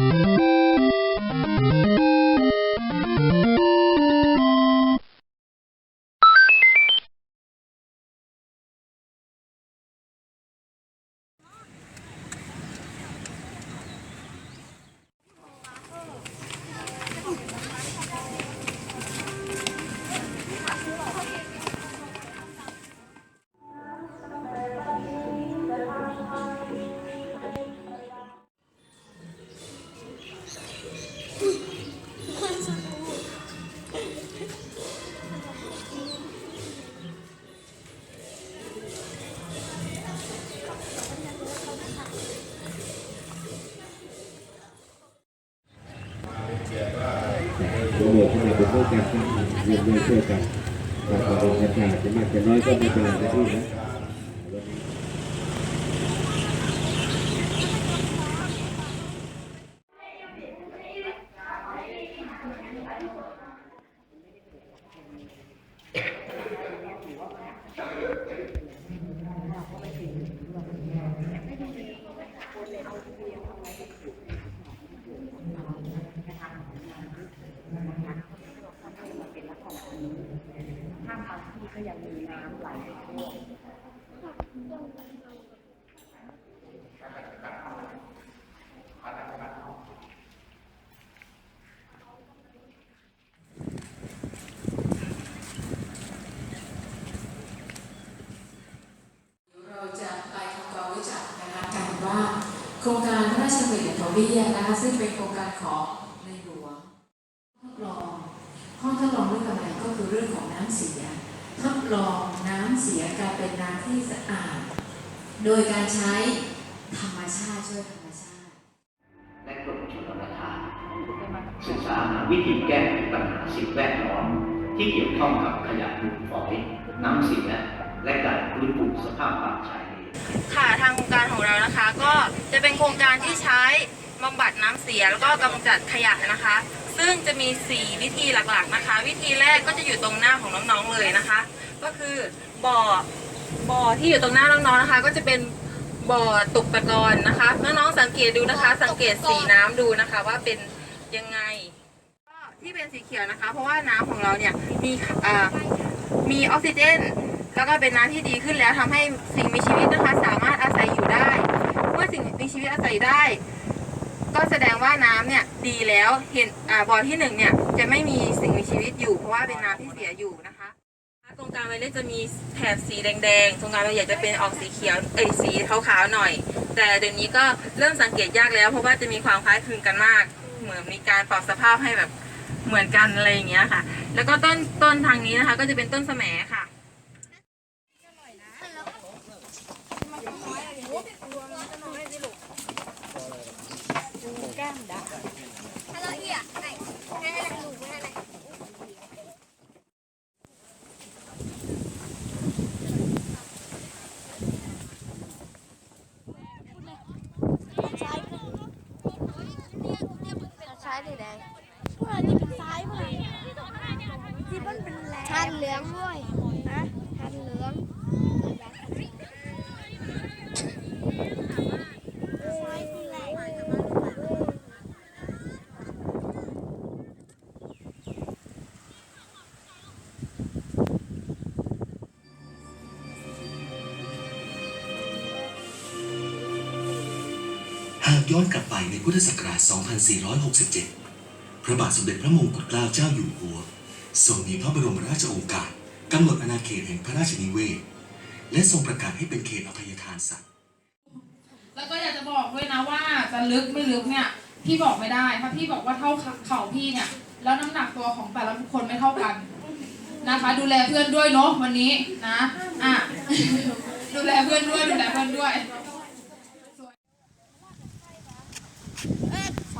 โด้วยกันครับเรียนด้วยช่วยกันแต่ขอเป็นกระจายจะมากจะน้อยก็ไม่เป็นไรนะพี่นะ เราจะไปทำความรู้จักนะคะกันว่าโครงการพระราชดำริของเบี้ยนะคะซึ่งเป็นโครงการของในหลวงทดลองห้องทดลองเรื่องอะไรก็คือเรื่องของน้ำเสียทดลองน้ำเสียกลายเป็นน้ำที่สะอาด โดยการใช้ธรรมชาติช่วยธรรมชาติ และกรมชลประทานศึกษาหาวิธีแก้ปัญหาสิ่งแวดล้อมที่เกี่ยวข้องกับขยะมูลฝอยน้ำเสียและการฟื้นฟูสภาพป่าชายเลนค่ะทางโครงการของเรานะคะ ก็จะเป็นโครงการที่ใช้บำบัดน้ำเสียแล้วก็กำจัดขยะนะคะ ซึ่งจะมี 4 วิธีหลักๆนะคะ วิธีแรกก็จะอยู่ตรงหน้าของน้องๆเลยนะคะ ก็คือบ่อ บ่อที่อยู่ตรงหน้าน้องๆนะคะ ก็จะเป็นบ่อตกตะกอนนะคะน้องๆสังเกตดูนะคะ สังเกตสีน้ำดูนะคะว่าเป็นยังไงก็ที่เป็นสีเขียวนะคะ เพราะว่าน้ำของเราเนี่ยมีอ่ามีออกซิเจน แล้วก็เป็นน้ำที่ดีขึ้นแล้วทำให้สิ่งมีชีวิตนะคะ สามารถอาศัยอยู่ได้ เมื่อสิ่งมีชีวิตอาศัยได้ ก็แสดงว่าน้ำเนี่ยดีแล้วเห็นอ่าบ่อที่หนึ่งเนี่ยจะไม่มีสิ่งมีชีวิตอยู่ เพราะว่าเป็นน้ำที่เสียอยู่นะคะ โครงการไวเล็กจะมีแถบสีแดงๆโครงการเราอยากจะเป็นออกสีเขียวเอ้ยสีขาวๆหน่อย แต่เดี๋ยวนี้ก็เริ่มสังเกตยากแล้ว เพราะว่าจะมีความคล้ายคลึงกันมาก เหมือนมีการปรับสภาพให้แบบเหมือนกันอะไรอย่างเงี้ยค่ะ แล้วก็ต้นต้นทางนี้นะคะ ก็จะเป็นต้นแสมค่ะ ซ้ายหรือแดงพวกเรานี่เป็นซ้ายพวกเราที่มันเป็นแรงชันเหลืองด้วย ย้อนกลับไปในพุทธศักราช 2467 พระบาทสมเด็จพระมงกุฎเกล้าเจ้าอยู่หัวทรงมีพระบรมราชโองการกำหนดอาณาเขตแห่งพระราชนิเวศ และทรงประกาศให้เป็นเขตอภัยทานสัตว์ แล้วก็อยากจะบอกด้วยนะว่าจะลึกไม่ลึกเนี่ยพี่บอกไม่ได้ถ้าพี่บอกว่าเท่าเข่าพี่เนี่ยแล้วน้ำหนักตัวของแต่ละบุคคลไม่เท่ากันนะคะ ดูแลเพื่อนด้วยเนาะวันนี้นะอะดูแลเพื่อนด้วยดูแลเพื่อนด้วย ไฟ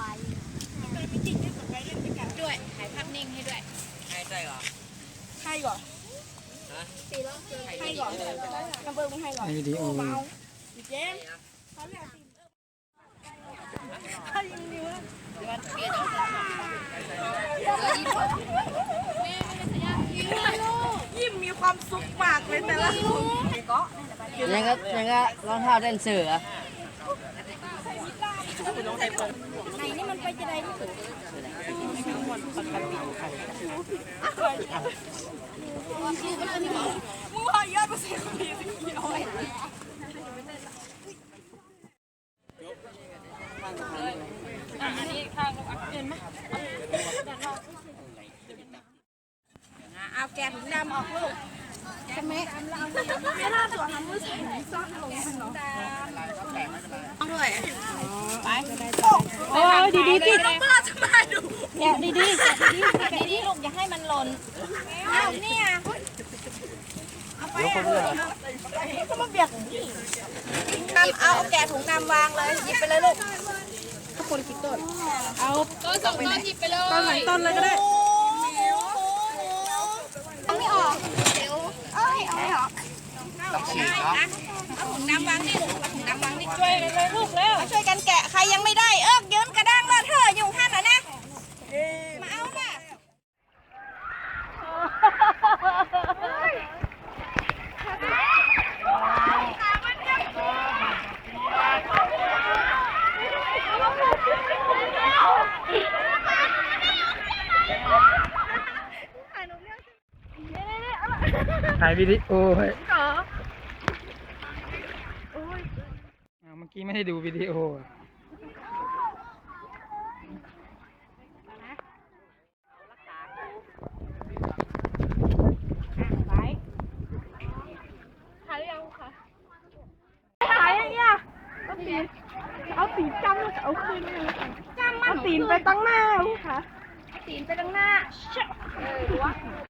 ด้วยถ่ายภาพ นิ่งให้ด้วยให้ก่อนให้ก่อนให้ก่อนน้ำเบิ้งให้ก่อนวิดีโอเมาเจมเขาเนี่ยเขายิงนิ้วยิ้มมีความสุขมากเลยแต่ละคนยังก็ยังก็รองเท้าเต้นเสือไหนนี่มันไปจะได้ ที่สุดมึงพอยอดเปอร์เซ็นต์คนนี้เดียวไอ้เอาแกถุงดำออกลูกใช่ไหมไม่น่าตัวน้ำมือใส่ซ่อนลงมันเนาะเอาด้วยไปโอ้ยดีดีพี่ แกะดีดีแกะดีดีแกะดีดีลูกอย่าให้มันหล่นอ้าวเนี่ยเอาไปอะก็มาเบียกนำเอาแกะถุงนำวางเลยหยิบไปเลยลูกทุกคนคิดต้นเอาต้นสองต้นหยิบไปเลยต้นไหนต้นเลยก็ได้เอาไม่ออกเดี๋ยวเอ้ยเอาไม่ออกต้องฉีดนะเอาถุงน้ำวางนี่ลูกเอาถุงน้ำวางนี่ช่วยกันเลยลูกเร็วช่วยกันแกะใครยังไม่ได้เอิกยืนกระด้างเลอะเธอะอยู่ท่านน่ะนะมาเอาน่ะ ถ่ายวิดีโอไว้อ่าเมื่อกี้ไม่ได้ดูวิดีโออะขายอย่างเงี้ยเอาตีนเอาตีนจำแล้วก็เอาคืนเลยจำมันเอาตีนไปตั้งหน้าลูกค่ะเอาตีนไปตั้งหน้าเ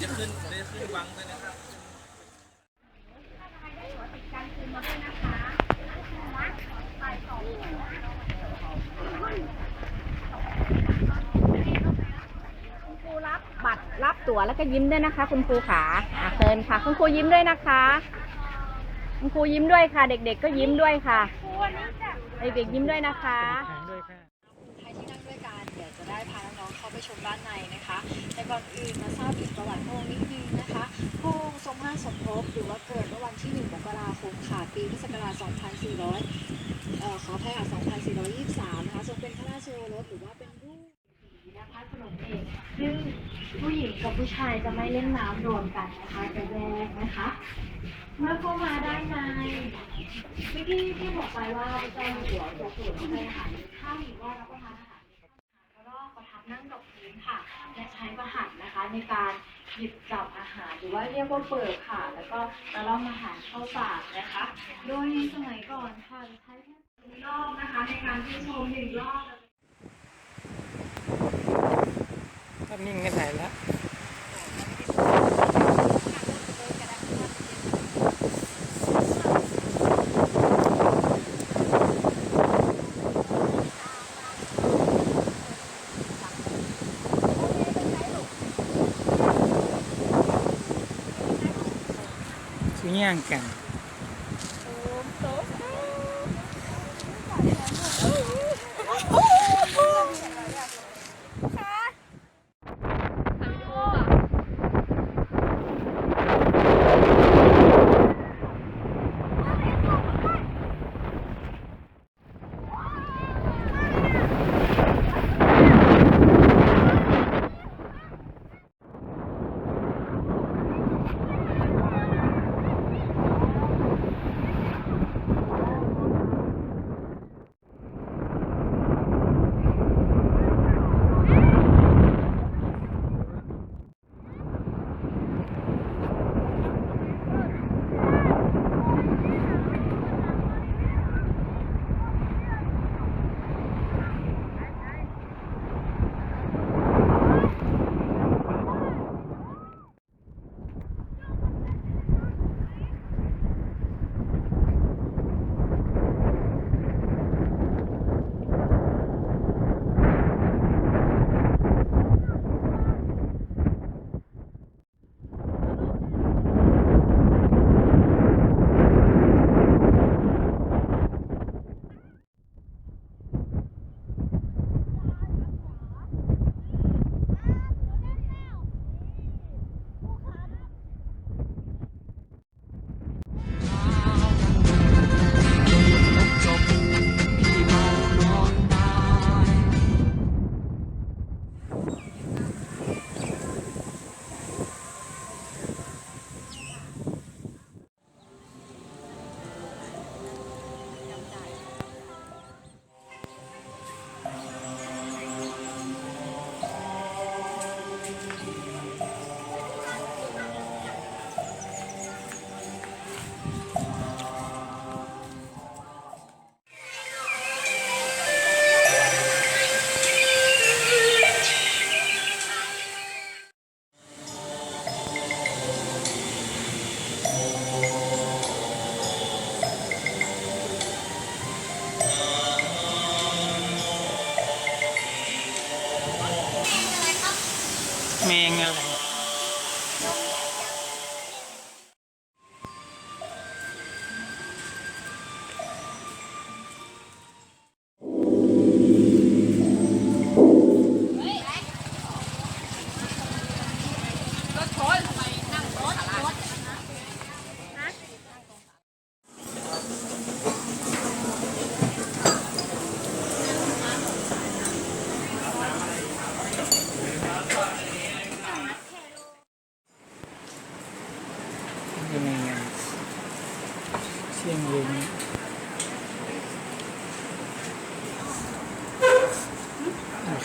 ออวะครูรับบัตรรับตั๋วแล้วก็ยิ้มด้วยนะคะ คุณครูขาอะเชิญค่ะ คุณครูยิ้มด้วยนะคะ คุณครูยิ้มด้วยค่ะ เด็กๆก็ยิ้มด้วยค่ะ เด็กๆยิ้มด้วยนะคะ ได้พาน้องๆเข้าไปชมด้านในนะคะแต่ก่อนอื่นมาทราบถึงประวัติพระองค์นิดนึงนะคะพระองค์ทรงพระราสมภพหรือว่าเกิดเมื่อวันที่ 1 มกราคมค่ะปีพุทธศักราช 2400 เอ่อขออภัยค่ะ 2423 นะคะทรงเป็นพระราชโอรสหรือว่าเป็นลูกนะคะขนมเอกซึ่งผู้หญิงกับผู้ชายจะไม่เล่นน้ำรวมกันนะคะจะแยกนะคะเมื่อเข้ามาได้ในเมื่อกี้ที่บอกไปว่าพระเจ้าอยู่หัวจะตรวจให้อาหารถ้ามีว่ารับประทาน นั่งกับพื้นค่ะ และใช้ประหัตนะคะ ในการหยิบจับอาหาร หรือว่าเรียกว่าเปิดค่ะ แล้วก็ตะล่อมอาหารเข้าปากนะคะ โดยในสมัยก่อนค่ะใช้แค่หนึ่งรอบนะคะในการที่ชมหนึ่งรอบก็นิ่งกันไหนแล้ว ซื้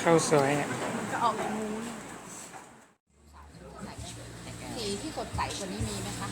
ข้าวสวยอะจะออกจากมูนสีที่สดใสกว่านี้มีไหมคะ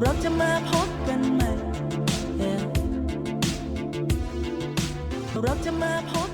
เราจะมาพบกันใหม่ Yeah เราจะมาพบ